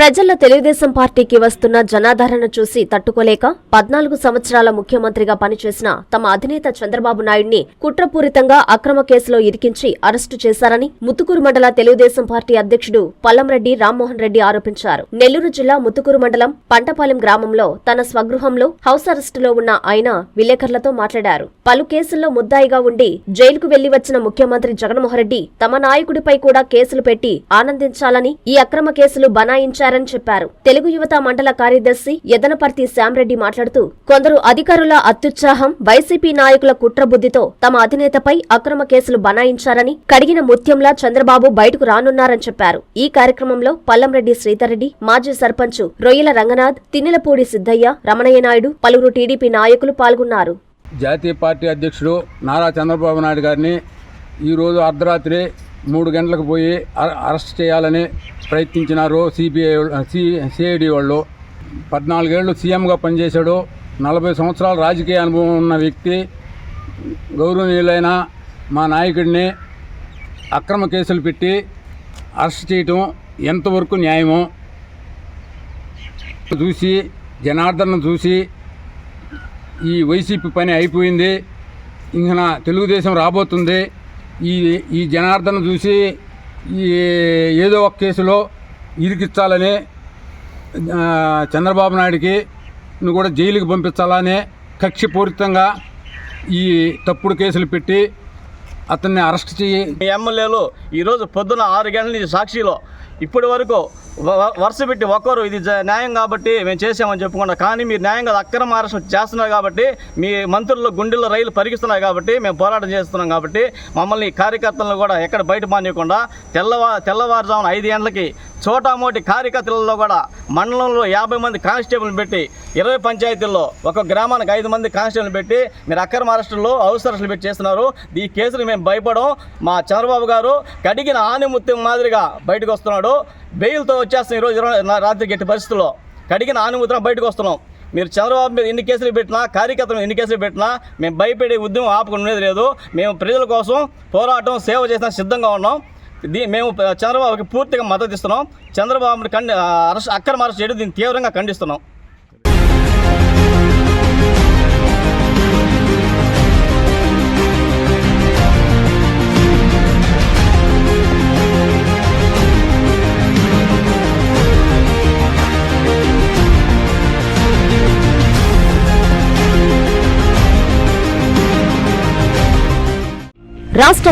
ప్రజల్లో తెలుగుదేశం పార్టీకి వస్తున్న జనాదరణ చూసి తట్టుకోలేక పద్నాలుగు సంవత్సరాల ముఖ్యమంత్రిగా పనిచేసిన తమ అధినేత చంద్రబాబు నాయుడిని కుట్రపూరితంగా అక్రమ కేసులో ఇరికించి అరెస్టు చేశారని ముత్తుకూరు మండల తెలుగుదేశం పార్టీ అధ్యక్షుడు పల్లంరెడ్డి రామ్మోహన్ రెడ్డి ఆరోపించారు. నెల్లూరు జిల్లా ముత్తుకూరు మండలం పంటపాలెం గ్రామంలో తన స్వగృహంలో హౌస్ అరెస్టులో ఉన్న ఆయన విలేకరులతో మాట్లాడారు. పలు కేసుల్లో ముద్దాయిగా ఉండి జైలుకు వెళ్ళి వచ్చిన ముఖ్యమంత్రి జగన్మోహన్ రెడ్డి తమ నాయకుడిపై కూడా కేసులు పెట్టి ఆనందించాలని ఈ అక్రమ కేసులు బనాయించారు. చేశారని చెప్పారు. తెలుగు యువత మండల కార్యదర్శి యదనపర్తి శ్యాంరెడ్డి మాట్లాడుతూ కొందరు అధికారుల అత్యుత్సాహం వైసీపీ నాయకుల కుట్రబుద్ధితో తమ అధినేతపై అక్రమ కేసులు బనాయించారని కడిగిన ముత్యంలా చంద్రబాబు బయటకు రానున్నారని చెప్పారు. ఈ కార్యక్రమంలో పల్లంరెడ్డి శ్రీధర్రెడ్డి మాజీ సర్పంచ్ రొయ్యల రంగనాథ్ తిన్నెలపూడి సిద్దయ్య రమణయ్య నాయుడు పలువురు టీడీపీ నాయకులు పాల్గొన్నారు. జాతీయ పార్టీ అధ్యక్షుడు నారా చంద్రబాబు నాయుడు గారిని ఈరోజు అర్ధరాత్రి మూడు గంటలకు పోయి అరెస్ట్ చేయాలని ప్రయత్నించినారు సిబిఐ సి సిఐడి వాళ్ళు. పద్నాలుగేళ్ళు సీఎంగా పనిచేశాడు. నలభై సంవత్సరాల రాజకీయ అనుభవం ఉన్న వ్యక్తి గౌరవనీయులైన మా నాయకుడిని అక్రమ కేసులు పెట్టి అరెస్ట్ చేయటం ఎంతవరకు న్యాయమో చూసి జనార్దన్ చూసి ఈ వైసీపీ పని అయిపోయింది. ఇంకా తెలుగుదేశం రాబోతుంది. ఈ ఈ జనార్దన్ చూసి ఈ ఏదో ఒక కేసులో ఇరికిచ్చాలని చంద్రబాబు నాయుడికి కూడా జైలుకి పంపించాలనే కక్షపూరితంగా ఈ తప్పుడు కేసులు పెట్టి అతన్ని అరెస్ట్ చేయి. ఎమ్మెల్యేలు ఈరోజు పొద్దున ఆరు గంటల నుంచి సాక్షిలో. ఇప్పటి వరకు వరుస పెట్టి ఒక్కరు ఇది న్యాయం కాబట్టి మేము చేసామని చెప్పుకున్నాం కానీ మీరు న్యాయంగా అక్రమ అరెస్ట్ చేస్తున్నారు కాబట్టి మీ మంత్రులు గుండెల్లో రైలు పరిగిస్తున్నారు కాబట్టి మేము పోరాటం చేస్తున్నాం కాబట్టి మమ్మల్ని కార్యకర్తలను కూడా ఎక్కడ బయట మానేయకుండా తెల్లవా తెల్లవారుజామున ఐదు గంటలకి చోటామోటి కార్యకర్తలలో కూడా మండలంలో యాభై మంది కానిస్టేబుల్ పెట్టి ఇరవై పంచాయతీల్లో ఒక గ్రామానికి ఐదు మంది కానిస్టేబుల్ పెట్టి మీరు అక్రమ మహారాష్ట్రలో అవసరాలు పెట్టి చేస్తున్నారు. ఈ కేసులు మేము భయపడం మా చంద్రబాబు గారు కడిగిన ఆనిముత్యం మాదిరిగా బయటకు వస్తున్నాడు. బెయిల్తో వచ్చేస్తాం ఈరోజు ఇరవై రాత్రి గట్టి పరిస్థితుల్లో. కడిగిన ఆనిముత్రం బయటకు వస్తున్నాం. మీరు చంద్రబాబు మీద ఎన్ని కేసులు పెట్టినా కార్యకర్తలు ఎన్ని కేసులు పెట్టినా మేము భయపడే ఉద్యమం ఆపకుండా లేదు. మేము ప్రజల కోసం పోరాటం సేవ చేసిన సిద్ధంగా ఉన్నాం. దీ మేము చంద్రబాబుకి పూర్తిగా మద్దతు ఇస్తున్నాం. చంద్రబాబుని ఖండి అరెస్ట్ అక్రమ అరెస్ట్ చేయడం దీన్ని తీవ్రంగా ఖండిస్తున్నాం. రాష్ట్ర